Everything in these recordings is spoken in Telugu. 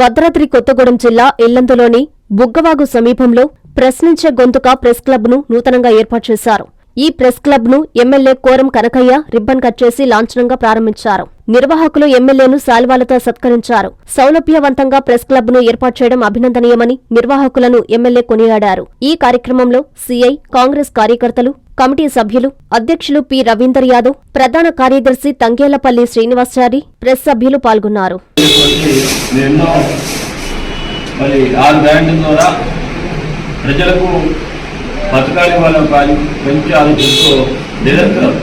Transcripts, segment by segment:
భద్రాద్రి కొత్తగూడెం జిల్లా ఇల్లందులోని బుగ్గవాగు సమీపంలో ప్రశ్నించే గొంతుక ప్రెస్ క్లబ్ను నూతనంగా ఏర్పాటు చేశారు. ఈ press క్లబ్ను MLA Koram Kanakaiah ribbon cut చేసి లాంఛనంగా ప్రారంభించారు. నిర్వాహకులు ఎమ్మెల్యేను శాల్వాలతో సత్కరించారు. సౌలభ్యవంతంగా ప్రెస్ క్లబ్ను ఏర్పాటు చేయడం అభినందనీయమని నిర్వాహకులను ఎమ్మెల్యే కొనియాడారు. ఈ కార్యక్రమంలో సీఐ కాంగ్రెస్ కార్యకర్తలు కమిటీ సభ్యులు అధ్యక్షులు పి. రవీందర్ యాదవ్ ప్రధాన కార్యదర్శి తంగేలపల్లి శ్రీనివాసారి ప్రెస్ సభ్యులు పాల్గొన్నారు. ప్రజలకు పథకాలు ఇవ్వాలని కానీ మంచి ఆలోచనతో నిరంతరం.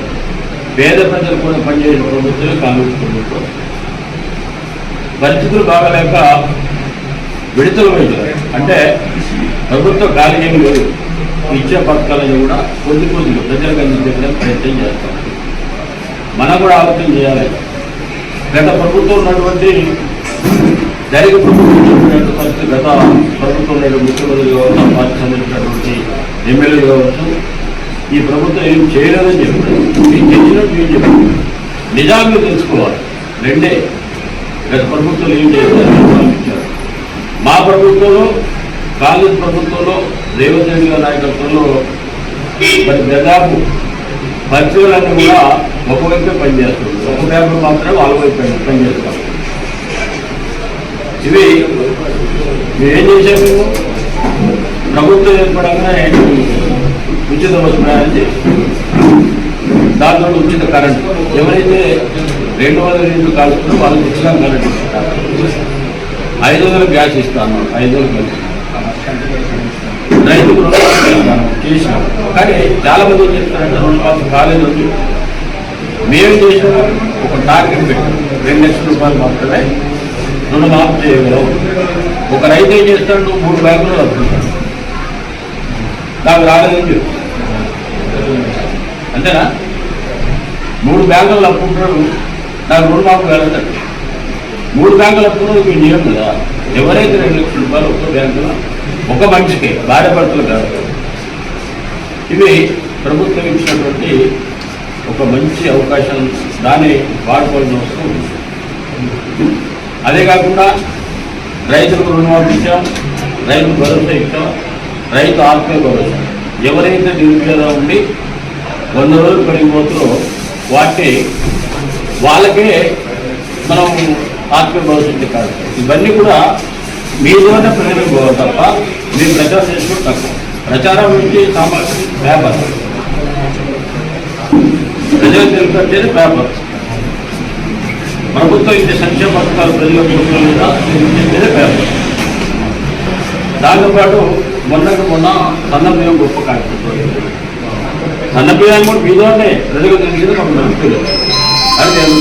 పేద ప్రజలు కూడా పనిచేసిన ప్రభుత్వం కాంగ్రెస్ ప్రభుత్వం పరిస్థితులు బాగలేక విడతలు అంటే ప్రభుత్వ కార్యం లేదు. ఇచ్చే పథకాలను కూడా కొద్ది కొద్దిగా ప్రజలకు అందించడానికి ప్రయత్నం చేస్తాం. మనం కూడా ఆలోచన చేయాలి. గత ప్రభుత్వం ఉన్నటువంటి దళిత ప్రభుత్వం పరిస్థితి గత ప్రభుత్వం ఉన్నటువంటి ముఖ్యమంత్రి కావచ్చు పార్టీ సంబంధించినటువంటి ఎమ్మెల్యేలు కావచ్చు ఈ ప్రభుత్వం ఏం చేయలేదని చెప్పారు ఏం చేసినట్టు ఏం నిజాన్ని తెలుసుకోవాలి. రెండే. గత ప్రభుత్వం ఏం చేశారు మా ప్రభుత్వంలో కాంగ్రెస్ ప్రభుత్వంలో రేవంత్ రెడ్డి గారి నాయకత్వంలో మరి దాదాపు పరిచయాలన్నీ కూడా ఒక వైపే పనిచేస్తుంది ఒక వైపు మాత్రమే వాళ్ళ వైపు పనిచేస్తారు పనిచేస్తాం ఇవి మేము ఏం చేసాము మేము? ప్రభుత్వం ఏర్పడంగానే ఉచిత బస్సు ప్రయాణం చేసాం దాంట్లో ఉచిత కరెంట్. ఎవరైతే రెండు వందల ఇంట్లో కాలుస్తున్నారో వాళ్ళకి ఉచిత కరెంట్ ఇస్తారు. ఐదు వందల గ్యాస్ ఇస్తాను. ఐదు వందల గ్యాస్. రైతుకు చేసినాం. కానీ చాలా మంది ఏం చేస్తారంటే మాసం కాలేదు మేము చేసిన ఒక టార్గెట్ పెట్టాం. రెండు లక్షల రూపాయలు మాత్రమే రుణమాఫీ చేయగలవు. ఒక రైతు ఏం చేస్తాడు? మూడు బ్యాంకులు రద్దుతాడు నాకు రాలేదని చెప్పు. అంతేనా? మూడు బ్యాంకులు అప్పుకుంటాడు నాకు రుణమాఫీ కాలేదంటే మూడు బ్యాంకులు అప్పుకున్నది మీ నియమం కదా? ఎవరైతే రెండు లక్షల రూపాయలు ఒక్క బ్యాంకులో ఒక మనిషికి భార్య భర్తలు కాదు. ఇవి ప్రభుత్వం ఇచ్చినటువంటి ఒక మంచి అవకాశం దాన్ని వాడుకోవాల్సిన అవసరం ఉంది. అదే కాకుండా రైతులకు రుణమాఫీ ఇచ్చాం రైతు భరోసా ఇచ్చాం రైతు ఆత్మీయ భరోసా. ఎవరైతే నిరుపేద ఉండి వంద రోజులు పడిపోతారో వాటి వాళ్ళకే మనం ఆత్మీయ భరోసా కాదు. ఇవన్నీ కూడా మీలోనే ప్రజలకు పోవాలి తప్ప మీరు ప్రచారం చేసుకోవడం తక్కువ. ప్రచారం నుంచి సామాజిక వ్యాపారం. ప్రజలకు తెలిపేది వ్యాపారం. ప్రభుత్వం ఇచ్చే సంక్షేమ పథకాలు ప్రజలకు పొందడం మీద ఇచ్చేది దాంతోపాటు మొన్నకు మొన్న సన్నబియ్యం గొప్ప కార్యక్రమం. సన్నబియ్యాన్ని కూడా మీలోనే ప్రజలకు తెలిసేది మాకు నడుపుతుంది అని నేను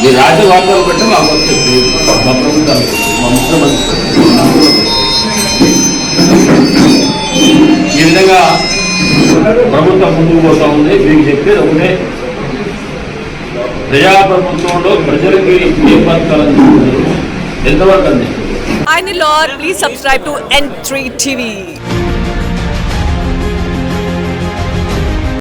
మీ రాజ్య వార్తలు బట్టి మాకు వచ్చేది మా ప్రభుత్వాలు. మా ముఖ్యమంత్రి. మా ఈ విధంగా ప్రభుత్వం ముందుకు పోతా ఉంది. మీకు చెప్పేది ఒకటే. ప్రజాప్రభుత్వంలో ప్రజలకి ఏ పథకాలు అందిస్తున్నారు ఎంతవరకు అందిస్తున్నారు Hi Lord, please subscribe to N3 TV.